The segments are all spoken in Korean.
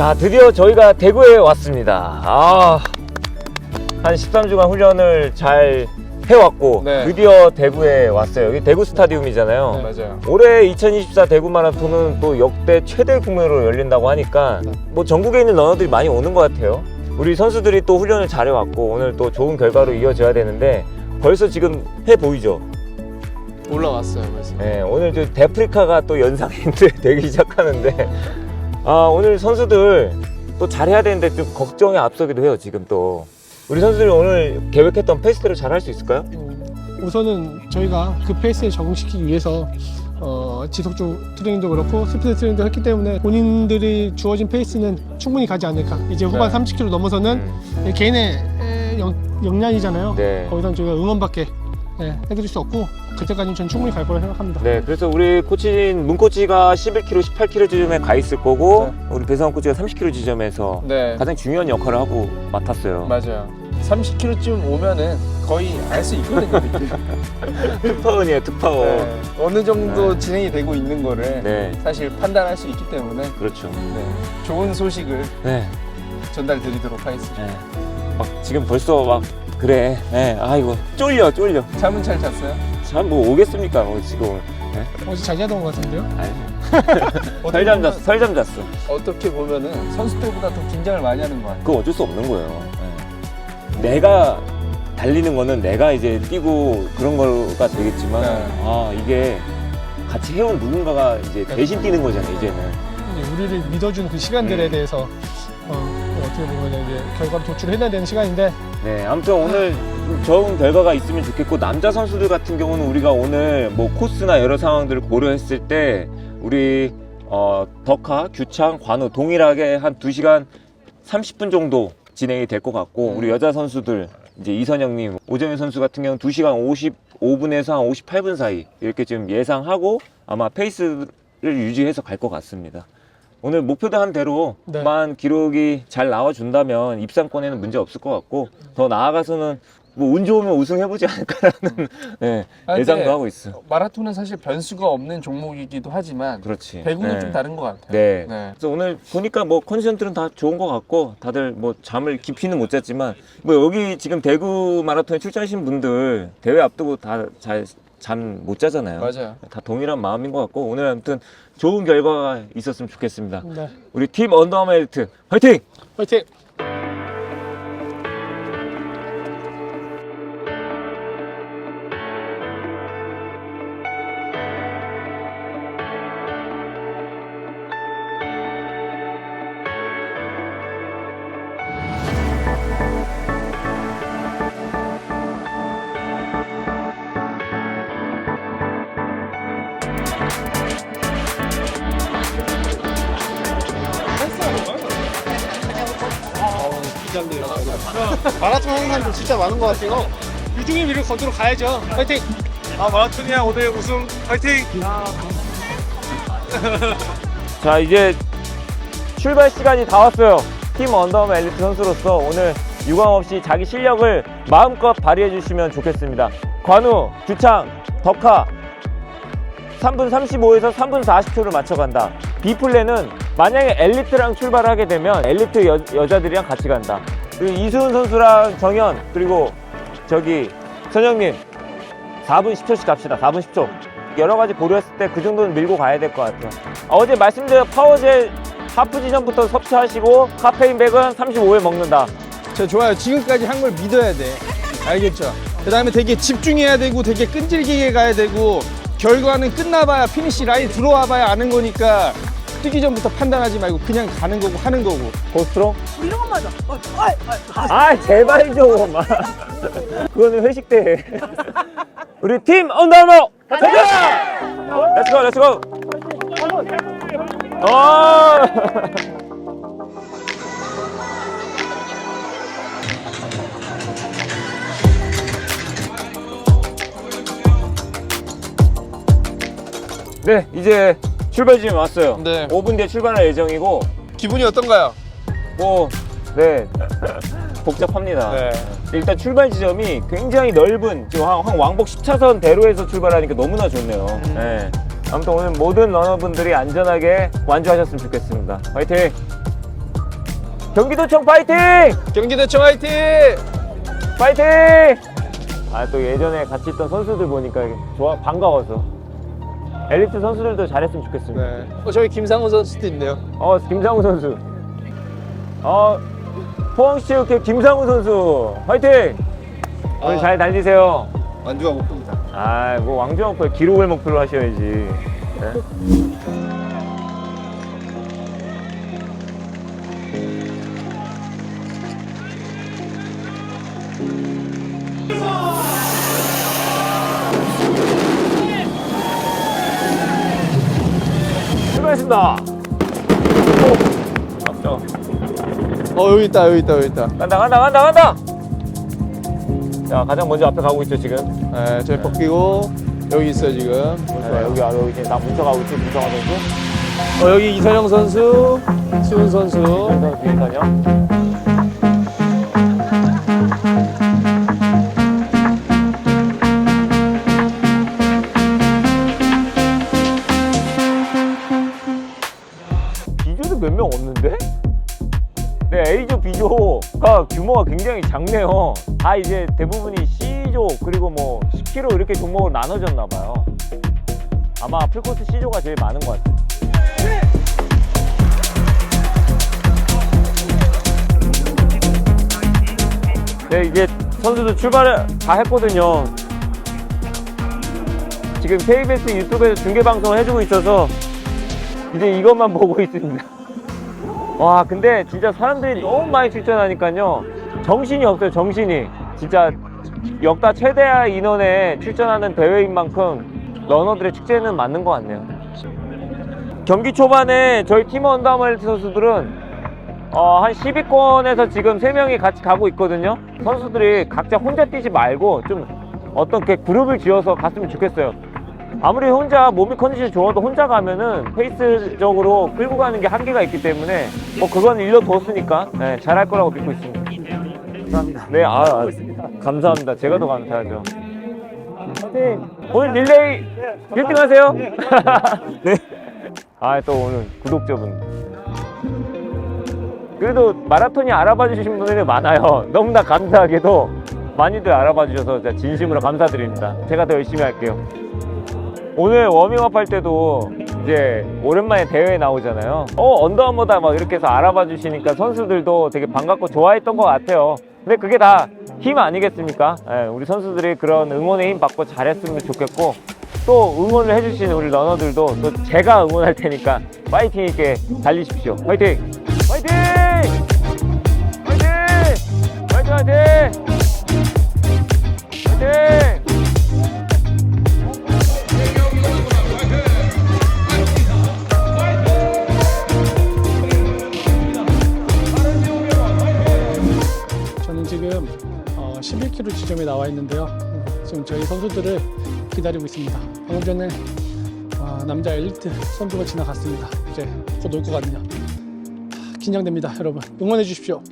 자, 드디어 저희가 대구에 왔습니다. 아, 한 13주간 훈련을 잘 해왔고, 네. 드디어 대구에 왔어요. 여기 대구 스타디움이잖아요. 네, 맞아요. 올해 2024 대구 마라톤은 또 역대 최대 규모로 열린다고 하니까 뭐 전국에 있는 러너들이 많이 오는 것 같아요. 우리 선수들이 또 훈련을 잘해왔고 오늘 또 좋은 결과로 이어져야 되는데 벌써 지금 해 보이죠? 올라왔어요, 그래서. 네, 오늘 저 데프리카가 또 연상인데 되기 시작하는데 아 오늘 선수들 또 잘해야 되는데 좀 걱정이 앞서기도 해요 지금 또 우리 선수들이 오늘 계획했던 페이스대로 잘 할 수 있을까요? 우선은 저희가 그 페이스에 적응시키기 위해서 어, 지속적 트레이닝도 그렇고 스피드 트레이닝도 했기 때문에 본인들이 주어진 페이스는 충분히 가지 않을까. 이제 후반 네. 30km 넘어서는 음, 개인의 에, 역, 역량이잖아요. 네. 거기선 저희가 응원밖에 예, 해드릴 수 없고 그때까지는 전 충분히 갈 거라 생각합니다. 네, 그래서 우리 코치인 문 코치가 11km, 18km 지점에 가 있을 거고 우리 배성원 코치가 30km 지점에서 네, 가장 중요한 역할을 하고 맡았어요. 맞아요. 30km쯤 오면은 거의 알 수 있거든요. 특파원이에요, 특파원. 네, 어느 정도 네. 진행이 되고 있는 거를 네, 사실 판단할 수 있기 때문에 그렇죠. 네, 좋은 소식을 네, 전달 드리도록 하겠습니다. 네. 막 지금 벌써 막 그래. 네, 아이고 쫄려, 쫄려. 잠은 잘 잤어요? 참뭐 오겠습니까, 뭐 지금. 어제 잘 자던 것 같은데요? 아이, 어떻게 설잠 보면- 잤어, 설잠 잤어. 어떻게 보면은 선수들보다 더 긴장을 많이 하는 것 같아요. 그거 어쩔 수 없는 거예요. 네. 내가 달리는 거는 내가 이제 뛰고 그런 거가 되겠지만 네. 아 이게 같이 해온 누군가가 이제 대신 뛰는 거잖아요 이제는 이제 우리를 믿어준 그 시간들에 음. 대해서 어, 떻게 보면 이제 결과를 도출해내야 되는 시간인데 네 아무튼 오늘 좋은 결과가 있으면 좋겠고 남자 선수들 같은 경우는 우리가 오늘 뭐 코스나 여러 상황들을 고려했을 때 우리 어, 덕하, 규창, 관우 동일하게 한 2시간 30분 정도 진행이 될 것 같고 음. 우리 여자 선수들 이제 이선영님, 오정현 선수 같은 경우는 2시간 55분에서 한 58분 사이 이렇게 지금 예상하고 아마 페이스를 유지해서 갈 것 같습니다. 오늘 목표한 대로만 기록이 잘 나와준다면 입상권에는 문제 없을 것 같고 더 나아가서는 뭐 운 좋으면 우승해보지 않을까라는 네, 아, 예상도 하고 있어. 마라톤은 사실 변수가 없는 종목이기도 하지만 그렇지. 배구는 네. 좀 다른 것 같아요. 네. 네. 그래서 오늘 보니까 뭐 컨디션들은 다 좋은 것 같고 다들 뭐 잠을 깊이는 못 잤지만 뭐 여기 지금 대구 마라톤에 출전하신 분들 대회 앞두고 다 잘 잠 못 자잖아요. 맞아요. 다 동일한 마음인 것 같고 오늘 아무튼 좋은 결과가 있었으면 좋겠습니다. 네. 우리 팀 언더아머 엘트 화이팅! 화이팅! 마라톤 하는 사람들 진짜 많은 것 같아요. 유중의 미를 거두러 가야죠. 화이팅! 아 마라톤이야 오늘 우승 파이팅! 자 이제 출발 시간이 다 왔어요 팀 언더머 엘리트 선수로서 오늘 유감 없이 자기 실력을 마음껏 발휘해 주시면 좋겠습니다 관우, 규창, 덕하 3분 35에서 3분 40초를 맞춰간다 B플랜은 만약에 엘리트랑 출발하게 되면 엘리트 여, 여자들이랑 같이 간다 이수은 선수랑 정현 그리고 저기 선영님 4분 10초씩 갑시다 4분 10초 여러 가지 고려했을 때 그 정도는 밀고 가야 될 것 같아요. 아, 어제 말씀드린 파워젤 하프 지점부터 섭취하시고 카페인 백은 35에 먹는다. 저 좋아요. 지금까지 한 걸 믿어야 돼. 알겠죠? 그 다음에 되게 집중해야 되고 되게 끈질기게 가야 되고 결과는 끝나봐야 피니시 라인 들어와봐야 아는 거니까 뛰기 전부터 판단하지 말고 그냥 가는 거고 하는 거고. 고스트로? 이런 건 맞아. 아, 제발 좀. 그거는 회식 때. 해. 우리 팀 언더머 가자! 렛츠고, 렛츠고. 어. 네, 이제 출발 지점 왔어요. 네. 5분 뒤에 출발할 예정이고 기분이 어떤가요? 뭐 네. 복잡합니다. 네. 일단 출발 지점이 굉장히 넓은 지금 한, 한 왕복 10차선 대로에서 출발하니까 너무나 좋네요. 음. 네. 아무튼 오늘 모든 러너분들이 안전하게 완주하셨으면 좋겠습니다. 화이팅! 경기도청 파이팅! 경기대청 화이팅! 파이팅! 아 또 예전에 같이 있던 선수들 보니까 좋아 반가워서 엘리트 선수들도 잘했으면 좋겠습니다. 네. 어, 저기 김상우 선수도 있네요. 어 김상우 선수. 어 포항시체육회 김상우 선수 화이팅! 오늘 아. 잘 달리세요. 완주가 목표입니다. 아, 뭐 왕중왕 목표 기록을 목표로 하셔야지. 네? 어 여기 있다 여기 있다 여기 있다. 간다, 간다, 간다, 간다. 자, 가장 먼저 앞에 가고 있죠 지금. 네, 저희 벗기고 여기 있어요 지금. 네, 여기 아 여기 이제 나 뭉쳐가고 있지 문정아 선수. 어, 여기 이선영 선수, 수훈 선수. 그래서 뒤에서요. 규모가 굉장히 작네요. 다 이제 대부분이 C조 그리고 뭐 10km 이렇게 종목으로 나눠졌나 봐요. 아마 풀코스 C조가 제일 많은 것 같아요. 네, 이제 선수들 출발을 다 했거든요. 지금 KBS 유튜브에서 중계 방송을 해주고 있어서 이제 이것만 보고 있습니다. 와, 근데 진짜 사람들이 너무 많이 출전하니까요. 정신이 없어요, 정신이. 진짜 역다 최대 인원에 출전하는 대회인 만큼 러너들의 축제는 맞는 것 같네요. 경기 초반에 저희 팀 언더아머리 선수들은 어, 한 10위권에서 지금 3명이 같이 가고 있거든요. 선수들이 각자 혼자 뛰지 말고 좀 어떤 게 그룹을 지어서 갔으면 좋겠어요. 아무리 혼자 몸이 컨디션이 좋아도 혼자 가면은 페이스적으로 끌고 가는 게 한계가 있기 때문에 뭐 그건 일러뒀으니까 네, 잘할 거라고 믿고 있습니다. 감사합니다. 네, 아, 아, 감사합니다. 제가 더 감사하죠. 오늘 릴레이 1등 하세요. 네. 아, 또 오늘 구독자분. 그래도 마라톤이 알아봐 주신 분들이 많아요. 너무나 감사하게도 많이들 알아봐 주셔서 진짜 진심으로 감사드립니다. 제가 더 열심히 할게요. 오늘 워밍업 할 때도 이제 오랜만에 대회에 나오잖아요. 어, 언더아머다 막 이렇게 해서 알아봐 주시니까 선수들도 되게 반갑고 좋아했던 것 같아요. 근데 그게 다 힘 아니겠습니까? 예, 우리 선수들이 그런 응원의 힘 받고 잘했으면 좋겠고 또 응원을 해주시는 우리 러너들도 또 제가 응원할 테니까 파이팅 있게 달리십시오. 파이팅! 파이팅! 파이팅! 파이팅! 파이팅! 어, 11km 지점에 나와 있는데요. 어, 지금 저희 선수들을 기다리고 있습니다. 방금 전에 어, 남자 엘리트 선수가 지나갔습니다. 이제 곧 올 것 같네요. 하, 긴장됩니다, 여러분. 응원해 주십시오.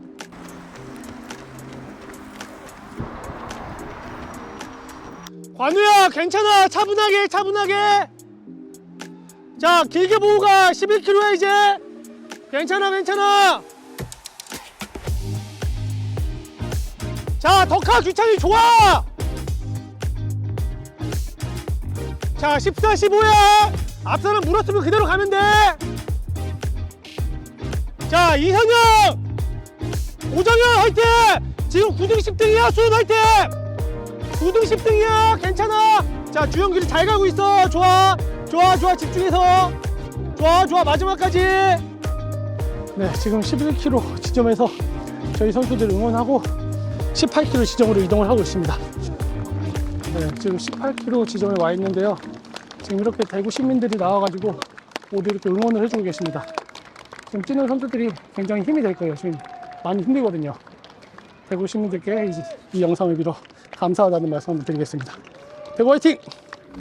관우야, 괜찮아. 차분하게, 차분하게. 자, 길게 보고 가. 11km야 이제. 괜찮아, 괜찮아. 자, 덕하 규찬이 좋아! 자, 14, 15야! 앞사람 물었으면 그대로 가면 돼! 자, 이현영! 오정현 화이팅! 지금 9등 10등이야, 수은 화이팅! 9등 10등이야, 괜찮아! 자, 주영길이 잘 가고 있어, 좋아! 좋아, 좋아, 집중해서! 좋아, 좋아, 마지막까지! 네, 지금 11km 지점에서 저희 선수들 응원하고 18km 지점으로 이동을 하고 있습니다. 네, 지금 18km 지점에 와 있는데요. 지금 이렇게 대구 시민들이 나와가지고 모두 이렇게 응원을 해주고 계십니다. 지금 뛰는 선수들이 굉장히 힘이 될 거예요. 지금 많이 힘들거든요. 대구 시민들께 이, 이 영상을 빌어 감사하다는 말씀 한번 드리겠습니다. 대구 화이팅!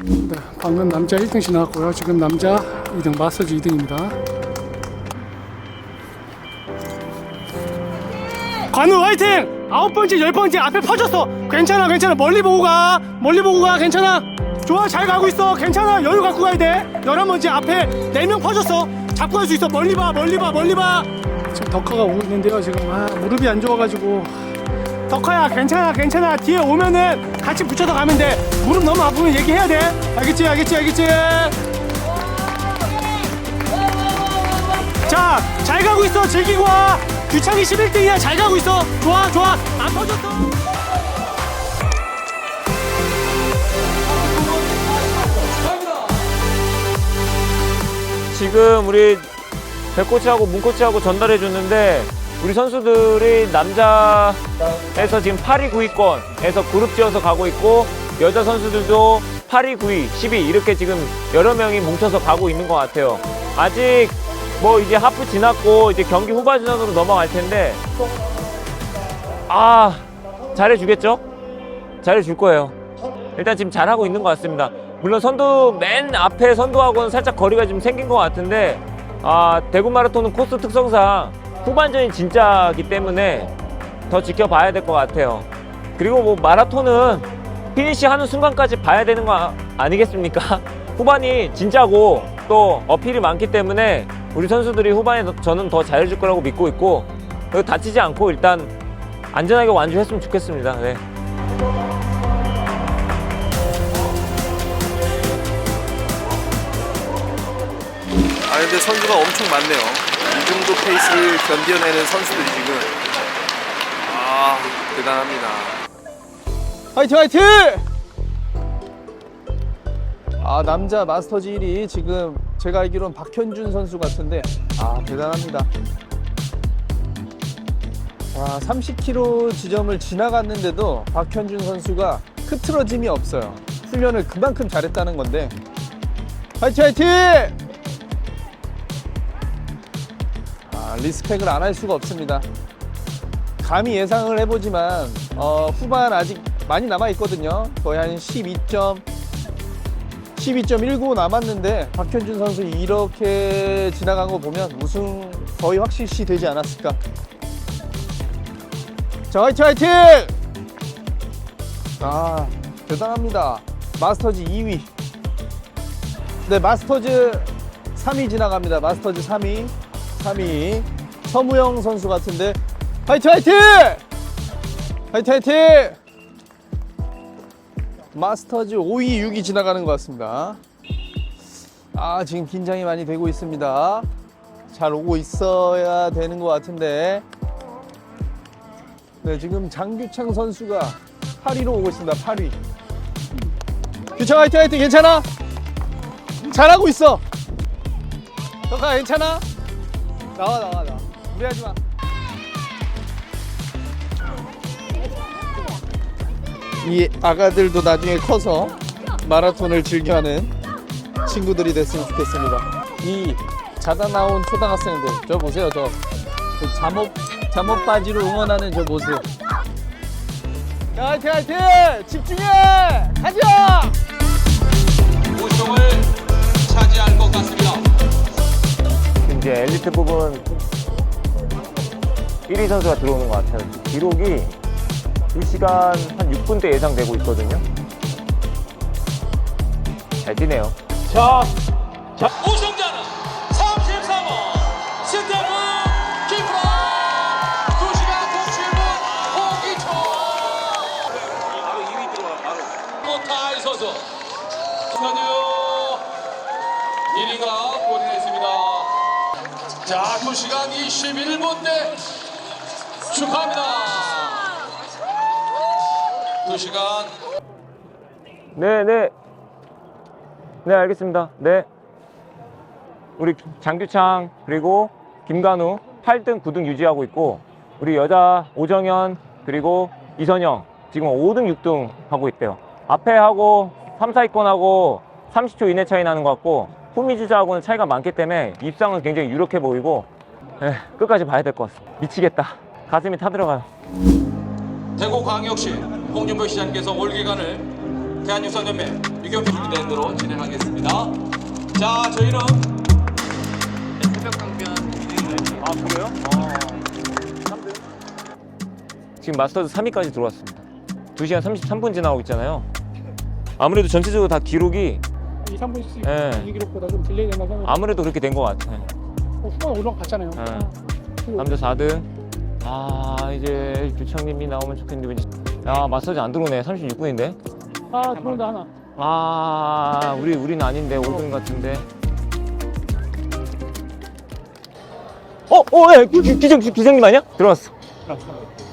네, 방금 남자 1등씩 나왔고요. 지금 남자 2등 마스터즈 2등입니다. 관우 화이팅! 아홉 번째, 열 번째 앞에 퍼졌어. 괜찮아, 괜찮아. 멀리 보고 가. 멀리 보고 가. 괜찮아. 좋아, 잘 가고 있어. 괜찮아. 여유 갖고 가야 돼. 열한 번째 앞에 네 명 퍼졌어. 잡고 갈 수 있어. 멀리 봐, 멀리 봐, 멀리 봐. 지금 덕화가 오고 있는데요. 지금 아, 무릎이 안 좋아가지고 덕화야, 괜찮아, 괜찮아. 뒤에 오면은 같이 붙여서 가면 돼. 무릎 너무 아프면 얘기해야 돼. 알겠지, 알겠지, 알겠지. 자, 잘 가고 있어. 즐기고 와. 규창이 11등이야. 잘 가고 있어. 좋아, 좋아. 안 퍼졌어. 지금 우리 백코치하고 문코치하고 전달해 줬는데 우리 선수들이 남자에서 지금 8위 9위권에서 그룹 지어서 가고 있고 여자 선수들도 8위 9위 10위 이렇게 지금 여러 명이 뭉쳐서 가고 있는 것 같아요 아직 뭐 이제 하프 지났고 이제 경기 후반전으로 넘어갈 텐데 아 잘해주겠죠? 잘해줄 거예요 일단 지금 잘하고 있는 것 같습니다. 물론 선두 맨 앞에 선두하고는 살짝 거리가 좀 생긴 것 같은데 아 대구 마라톤은 코스 특성상 후반전이 진짜기 때문에 더 지켜봐야 될 것 같아요. 그리고 뭐 마라톤은 피니시 하는 순간까지 봐야 되는 거 아- 아니겠습니까? 후반이 진짜고 또 어필이 많기 때문에 우리 선수들이 후반에 더- 저는 더 잘해줄 거라고 믿고 있고 다치지 않고 일단 안전하게 완주했으면 좋겠습니다. 네. 아 근데 선수가 엄청 많네요. 이 정도 페이스를 견뎌내는 선수들이 지금 아 대단합니다. 화이팅 화이팅! 아 남자 마스터즈 1위 지금 제가 알기로는 박현준 선수 같은데 아 대단합니다. 와 30km 지점을 지나갔는데도 박현준 선수가 흐트러짐이 없어요. 훈련을 그만큼 잘했다는 건데 화이팅 화이팅! 아 리스펙을 안 할 수가 없습니다. 감히 예상을 해보지만 어, 후반 아직 많이 남아 있거든요. 거의 한 12점 12.19 남았는데 박현준 선수 이렇게 지나간 거 보면 우승 거의 확실시 되지 않았을까. 자 화이팅 화이팅! 아 대단합니다. 마스터즈 2위. 네 마스터즈 3위 지나갑니다. 마스터즈 3위 3위 서무영 선수 같은데 화이팅 화이팅! 화이팅 화이팅! 마스터즈 5위 6위 지나가는 것 같습니다. 아 지금 긴장이 많이 되고 있습니다. 잘 오고 있어야 되는 것 같은데. 네 지금 장규창 선수가 8위로 오고 있습니다. 8위. 규창 화이팅 화이팅 괜찮아? 잘하고 있어. 너가 괜찮아? 나와 나와 나와. 무리하지 마. 이 아가들도 나중에 커서 마라톤을 즐겨하는 친구들이 됐으면 좋겠습니다. 이 자다 나온 초등학생들 저 보세요 저그 잠옷 잠옷 바지로 응원하는 저 모습. 야, 화이팅 화이팅 집중해 가자. 우승을 차지할 것 같습니다. 이제 엘리트 부분 1위 선수가 들어오는 것 같아요. 기록이 2시간 한 6분대 예상되고 있거든요. 잘 뛰네요. 우승자는 34번 스테븐 키프라. 2시간 97분 홍기초. 바로 2위 들어와 바로. 모타이 선수. 현유. 1위가 골인했습니다. 자 2시간 21분 대 축하합니다 2시간 네, 네. 네, 알겠습니다. 네. 우리 장규창 그리고 김간우 8등, 9등 유지하고 있고 우리 여자 오정현 그리고 이선영 지금 5등, 6등 하고 있대요. 앞에 하고 3, 4위권하고 30초 이내 차이 나는 것 같고 후미지자하고는 차이가 많기 때문에 입상은 굉장히 유력해 보이고 에, 끝까지 봐야 될 것 같습니다. 미치겠다. 가슴이 타들어가요. 대구광역시 홍준표 시장께서 올 기간을 대한육선연맹 유경기 준비된 대로 진행하겠습니다. 자, 저희는 아 그래요? 지금 마스터즈 3위까지 들어왔습니다 2시간 33분 지나고 있잖아요 아무래도 전체적으로 다 기록이 2, 3분씩 예. 이 기록보다 좀 딜레이 된다고 생각 아무래도 그렇게 된 것 같아 어, 후반 올라갔잖아요. 예. 남자 4등 아 이제 규창님이 나오면 좋겠는데 왠지 야 마스터즈 안 들어오네 36분인데 아, 들어온다 하나. 아 우리 우린 아닌데 5등 같은데 어? 어? 야 기- 기정 기정님 아니야? 들어왔어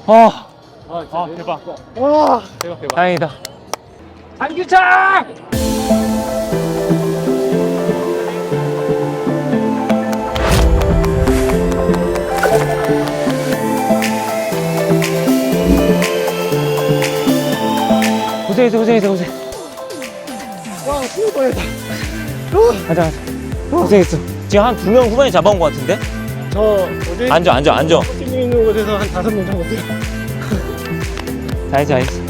아 아, 대박. 와 대박, 대박. 다행이다 안규창! 가자 가자. 고생했어. 지금 한 두 명 후반에 잡아온 것 같은데? 저 어제 앉아 앉아 앉아. 팀이 있는 곳에서 한 다섯 명 정도. 돼요. 자 이제. 알겠어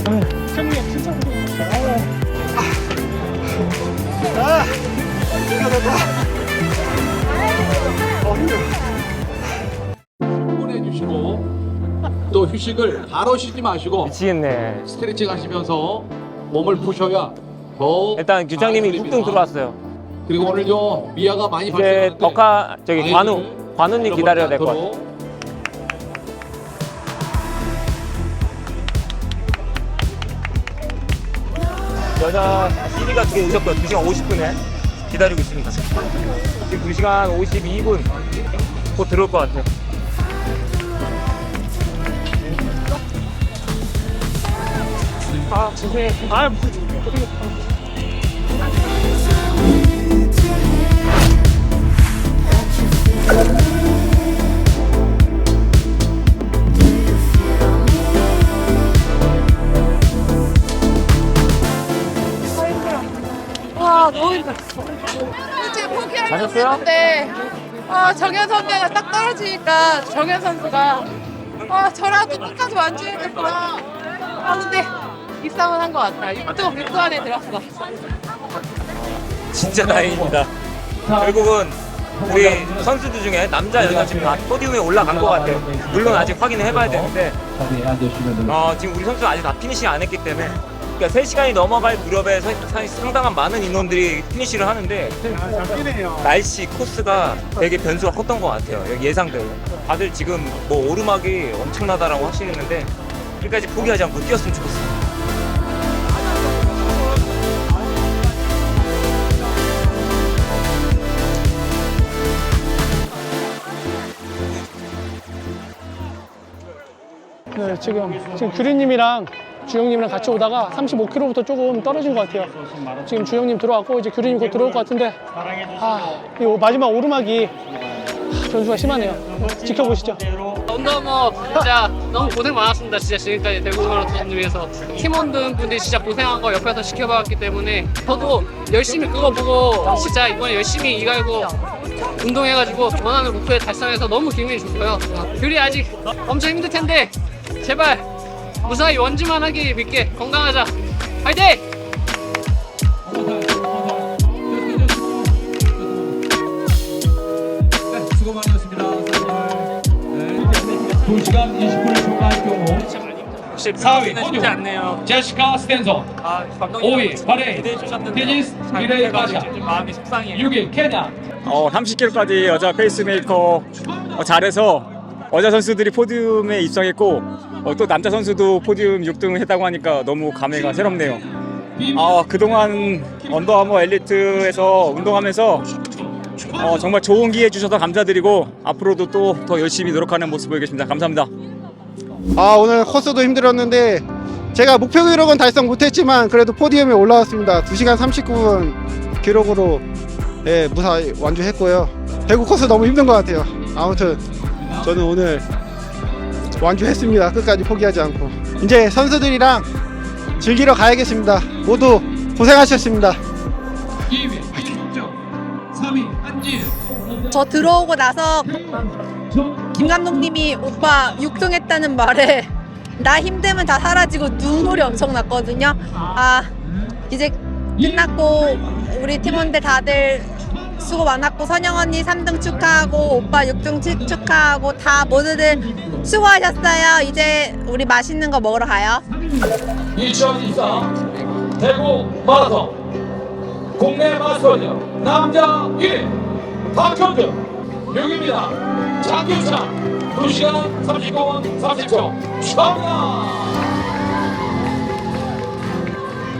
형님 진짜 보내 주시고 또 휴식을 바로 쉬지 마시고 미치겠네. 스트레칭 하시면서 몸을 푸셔야 더 일단 규장님이 많이 6등 풀립니다. 들어왔어요 그리고 오늘 좀 미아가 많이 이제 발생하는데 덕화 저기 관우 관우님 기다려야 될 것 같아. 여자 1위가 두개 오셨고요 2시간 50분에 기다리고 있습니다 지금 2시간 52분 곧 들어올 것 같아요 아, 고생. 아, 고생 했는데 아 정현 선배가 딱 떨어지니까 정현 선수가 아 저라도 끝까지 완주해야겠구나. 아 근데 입상은 한 것 같아. 6등 6등 안에 들었어. 진짜 다행입니다 결국은 우리 선수들 중에 남자 여자 지금 다 포디움에 올라간 것 같아요 물론 아직 확인을 해봐야 되는데 어, 지금 우리 선수는 아직 다 피니시 안 했기 때문에 그러니까 3시간이 넘어갈 무렵에 사- 사- 상당한 많은 인원들이 피니시를 하는데 날씨 코스가 되게 변수가 컸던 것 같아요. 예상대로. 다들 지금 뭐 오르막이 엄청나다라고 하시는데 끝까지 포기하지 않고 뛰었으면 좋겠어요 네, 지금 지금 규리님이랑 주영님이랑 같이 오다가 35km부터 조금 떨어진 것 같아요. 지금 주영님 들어왔고 이제 규리님 곧 들어올 것 같은데 아, 이 마지막 오르막이 변수가 심하네요. 지켜보시죠. 언더머 진짜 너무 고생 많았습니다. 진짜 지금까지 대구 마라톤 위해서 팀원들 분들이 진짜 고생한 거 옆에서 지켜봤기 때문에 저도 열심히 그거 보고 진짜 이번에 열심히 이갈고 운동해가지고 원하는 목표에 달성해서 너무 기분이 좋고요. 규리 아직 엄청 힘들 텐데 제발 무사히 원주만 하기 믿게 건강하자. 화이팅! 수고 많으셨습니다. 네. 2시간 20분을 초과할 경우 4위 쉽지 않네요. 제시카 스탠서 5위 바레인 테니스 미레이 바샤 6위 케냐 어, 30km까지 여자 페이스메이커 어, 잘해서 여자 선수들이 포디움에 입성했고 어, 또 남자 선수도 포디움 6등 했다고 하니까 너무 감회가 새롭네요. 아, 그동안 언더아머 엘리트에서 운동하면서 어, 정말 좋은 기회 주셔서 감사드리고 앞으로도 또 더 열심히 노력하는 모습 보이겠습니다. 감사합니다. 아 오늘 코스도 힘들었는데 제가 목표 기록은 달성 못했지만 그래도 포디움에 올라왔습니다 2시간 39분 기록으로 예, 무사히 완주했고요 대구 코스 너무 힘든 것 같아요 아무튼 저는 오늘 완주했습니다. 끝까지 포기하지 않고. 이제 선수들이랑 즐기러 가야겠습니다. 모두 고생하셨습니다. 2위 김종정 3위 한지은 저 들어오고 나서 김 감독님이 오빠 6등 했다는 말에 나 힘듦은 다 사라지고 눈물이 엄청 났거든요. 아 이제 끝났고 우리 팀원들 다들 수고 많았고 선영 언니 3등 축하하고 오빠 6등 축- 축하하고 다 모두들 수고하셨어요. 이제 우리 맛있는 거 먹으러 가요. 2024 대구 마라톤 국내 마스터즈 남자 1위 박현준 6입니다. 장규창 2시간 39분 30초 축하합니다.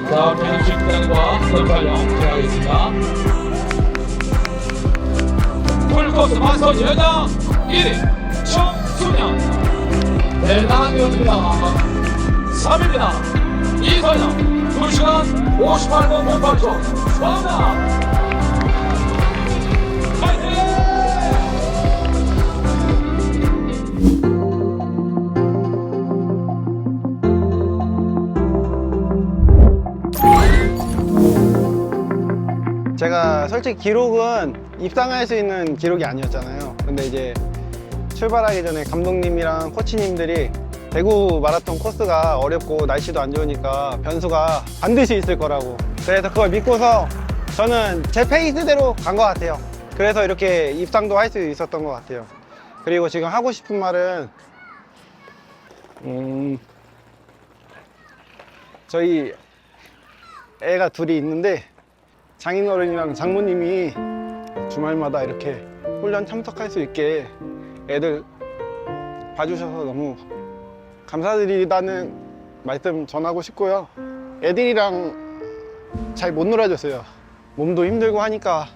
다음 편집 구단과 선 촬영 진행하겠습니다. 풀코스 마스터즈 여자 1위 정수명 대단한 경기입니다. 3입니다. 이선영 2시간 58분 58초 축하합니다. 제가 솔직히 기록은 입상할 수 있는 기록이 아니었잖아요. 근데 이제 출발하기 전에 감독님이랑 코치님들이 대구 마라톤 코스가 어렵고 날씨도 안 좋으니까 변수가 반드시 있을 거라고. 그래서 그걸 믿고서 저는 제 페이스대로 간 것 같아요. 그래서 이렇게 입상도 할 수 있었던 것 같아요. 그리고 지금 하고 싶은 말은, 음, 저희 애가 둘이 있는데 장인어른이랑 장모님이 주말마다 이렇게 훈련 참석할 수 있게 애들 봐주셔서 너무 감사드리다는 말씀 전하고 싶고요. 애들이랑 잘 못 놀아줬어요. 몸도 힘들고 하니까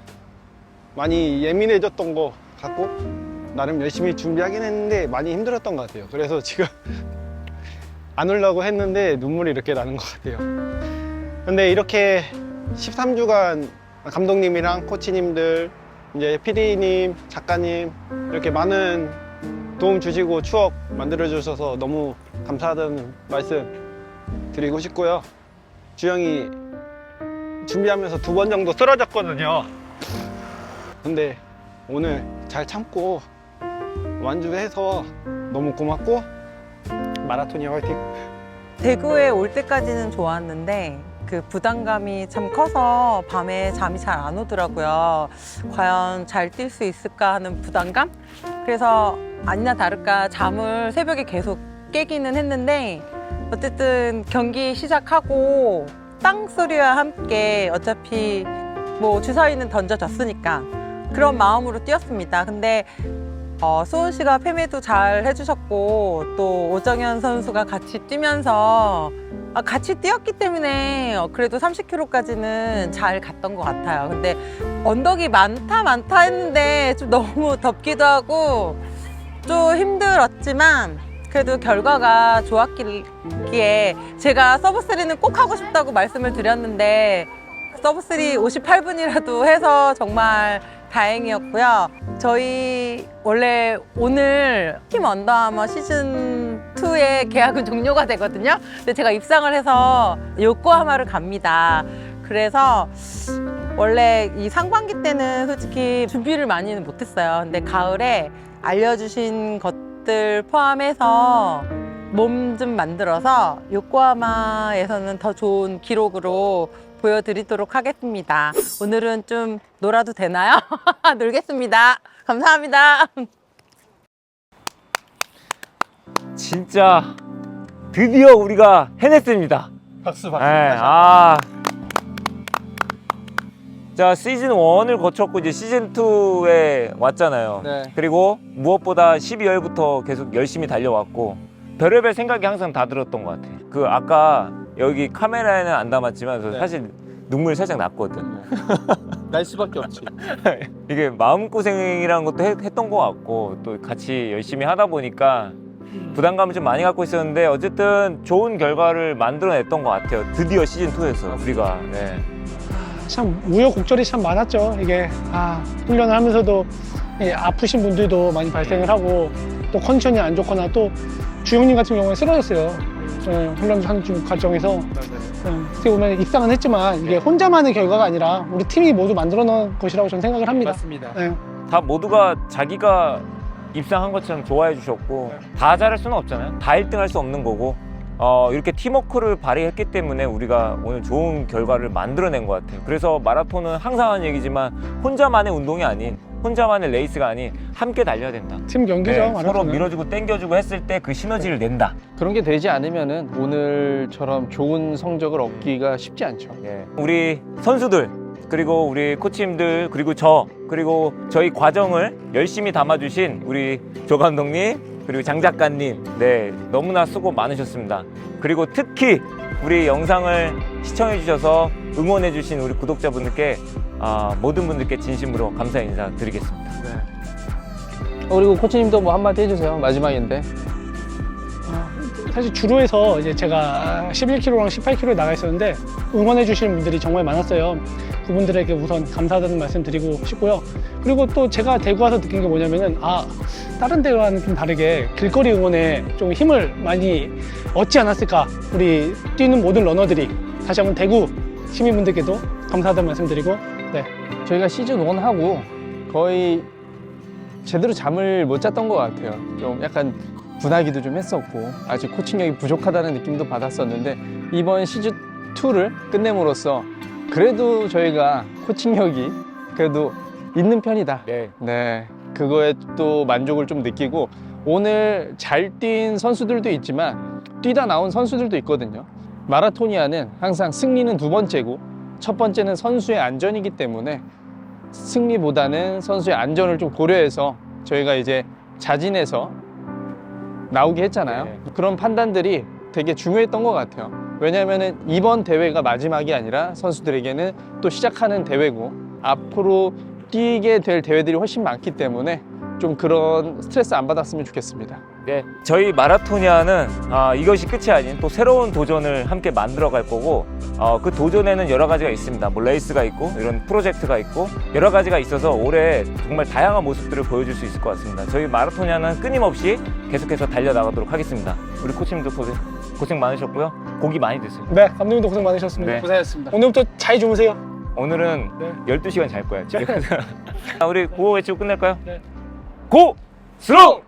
많이 예민해졌던 것 같고 나름 열심히 준비하긴 했는데 많이 힘들었던 것 같아요. 그래서 지금 안 오려고 했는데 눈물이 이렇게 나는 것 같아요. 근데 이렇게 13주간 감독님이랑 코치님들, 이제 PD님, 작가님 이렇게 많은 도움 주시고 추억 만들어 주셔서 너무 감사하다는 말씀 드리고 싶고요. 주영이 준비하면서 두 번 정도 쓰러졌거든요. 근데 오늘 잘 참고 완주해서 너무 고맙고 마라톤이 화이팅! 대구에 올 때까지는 좋았는데 그 부담감이 참 커서 밤에 잠이 잘 안 오더라고요. 과연 잘 뛸 수 있을까 하는 부담감? 그래서 아니나 다를까 잠을 새벽에 계속 깨기는 했는데 어쨌든 경기 시작하고 땅 소리와 함께 어차피 뭐 주사위는 던져졌으니까 그런 마음으로 뛰었습니다. 근데 어, 수원 씨가 패매도 잘 해주셨고 또 오정현 선수가 같이 뛰면서 아, 같이 뛰었기 때문에 어, 그래도 30km까지는 잘 갔던 것 같아요. 근데 언덕이 많다 많다 했는데 좀 너무 덥기도 하고 좀 힘들었지만 그래도 결과가 좋았기에 제가 서브3는 꼭 하고 싶다고 말씀을 드렸는데 서브3 58분이라도 해서 정말 다행이었고요. 저희 원래 오늘 팀 언더아머 시즌 2의 계약은 종료가 되거든요. 근데 제가 입상을 해서 요코하마를 갑니다. 그래서 원래 이 상반기 때는 솔직히 준비를 많이는 못했어요. 근데 가을에 알려주신 것들 포함해서 몸 좀 만들어서 요코하마에서는 더 좋은 기록으로 보여드리도록 하겠습니다. 오늘은 좀 놀아도 되나요? 놀겠습니다. 감사합니다. 진짜 드디어 우리가 해냈습니다. 박수 네, 아. 자, 시즌 1을 거쳤고 이제 시즌 2에 왔잖아요. 네. 그리고 무엇보다 12월부터 계속 열심히 달려왔고 별의별 생각이 항상 다 들었던 것 같아요. 그 아까 여기 카메라에는 안 담았지만 저 네. 사실 눈물 살짝 났거든. 날 수밖에 없지. 이게 마음고생이라는 것도 했, 했던 것 같고 또 같이 열심히 하다 보니까 부담감을 좀 많이 갖고 있었는데 어쨌든 좋은 결과를 만들어냈던 것 같아요. 드디어 시즌 2에서 우리가 네. 참 우여곡절이 참 많았죠. 이게 아, 훈련을 하면서도 이 아프신 분들도 많이 발생을 하고 또 컨디션이 안 좋거나 또 주영님 같은 경우에 쓰러졌어요. 예, 훈련 하는 중 과정에서 예, 어떻게 보면 입상은 했지만 이게 혼자만의 결과가 아니라 우리 팀이 모두 만들어 놓은 것이라고 저는 생각을 합니다. 맞습니다. 예. 다 모두가 자기가 입상한 것처럼 좋아해 주셨고 다 잘할 수는 없잖아요. 다 1등 할 수 없는 거고 어, 이렇게 팀워크를 발휘했기 때문에 우리가 오늘 좋은 결과를 만들어낸 것 같아요. 그래서 마라톤은 항상 하는 얘기지만 혼자만의 운동이 아닌 혼자만의 레이스가 아닌 함께 달려야 된다. 팀 경기죠. 네, 서로 마라톤은. 밀어주고 당겨주고 했을 때 그 시너지를 낸다. 그런 게 되지 않으면은 오늘처럼 좋은 성적을 얻기가 쉽지 않죠. 예. 우리 선수들 그리고 우리 코치님들 그리고 저 그리고 저희 과정을 열심히 담아주신 우리 조 감독님 그리고 장 작가님 네 너무나 수고 많으셨습니다. 그리고 특히 우리 영상을 시청해 주셔서 응원해 주신 우리 구독자분들께 아, 모든 분들께 진심으로 감사 인사 드리겠습니다. 어, 그리고 코치님도 뭐 한마디 해주세요. 마지막인데. 사실 주로에서 이제 제가 11km랑 18km 나가 있었는데 응원해 주시는 분들이 정말 많았어요. 그분들에게 우선 감사하다는 말씀 드리고 싶고요. 그리고 또 제가 대구 와서 느낀 게 뭐냐면은 아 다른 데와는 좀 다르게 길거리 응원에 좀 힘을 많이 얻지 않았을까 우리 뛰는 모든 러너들이 다시 한번 대구 시민분들께도 감사하다는 말씀 드리고 네 저희가 시즌 1 하고 거의 제대로 잠을 못 잤던 것 같아요. 좀 약간 분하기도 좀 했었고 아직 코칭력이 부족하다는 느낌도 받았었는데 이번 시즌 2를 끝냄으로써 그래도 저희가 코칭력이 그래도 있는 편이다. 네. 네. 그거에 또 만족을 좀 느끼고 오늘 잘 뛴 선수들도 있지만 뛰다 나온 선수들도 있거든요. 마라토니아는 항상 승리는 두 번째고 첫 번째는 선수의 안전이기 때문에 승리보다는 선수의 안전을 좀 고려해서 저희가 이제 자진해서 나오게 했잖아요. 네. 그런 판단들이 되게 중요했던 것 같아요. 왜냐하면 이번 대회가 마지막이 아니라 선수들에게는 또 시작하는 대회고 앞으로 뛰게 될 대회들이 훨씬 많기 때문에 좀 그런 스트레스 안 받았으면 좋겠습니다. 네, 저희 마라토니아는 아, 이것이 끝이 아닌 또 새로운 도전을 함께 만들어 갈 거고 어, 그 도전에는 여러 가지가 있습니다. 뭐 레이스가 있고 이런 프로젝트가 있고 여러 가지가 있어서 올해 정말 다양한 모습들을 보여줄 수 있을 것 같습니다. 저희 마라토니아는 끊임없이 계속해서 달려나가도록 하겠습니다. 우리 코치님도 고생, 고생 많으셨고요. 고기 많이 드세요. 네, 감독님도 고생 많으셨습니다. 네. 고생하셨습니다. 오늘부터 잘 주무세요. 오늘은 네. 12시간 잘 거야. 집에 가서. 아, 우리 구호 외치고 끝낼까요? 네. 고! 스로!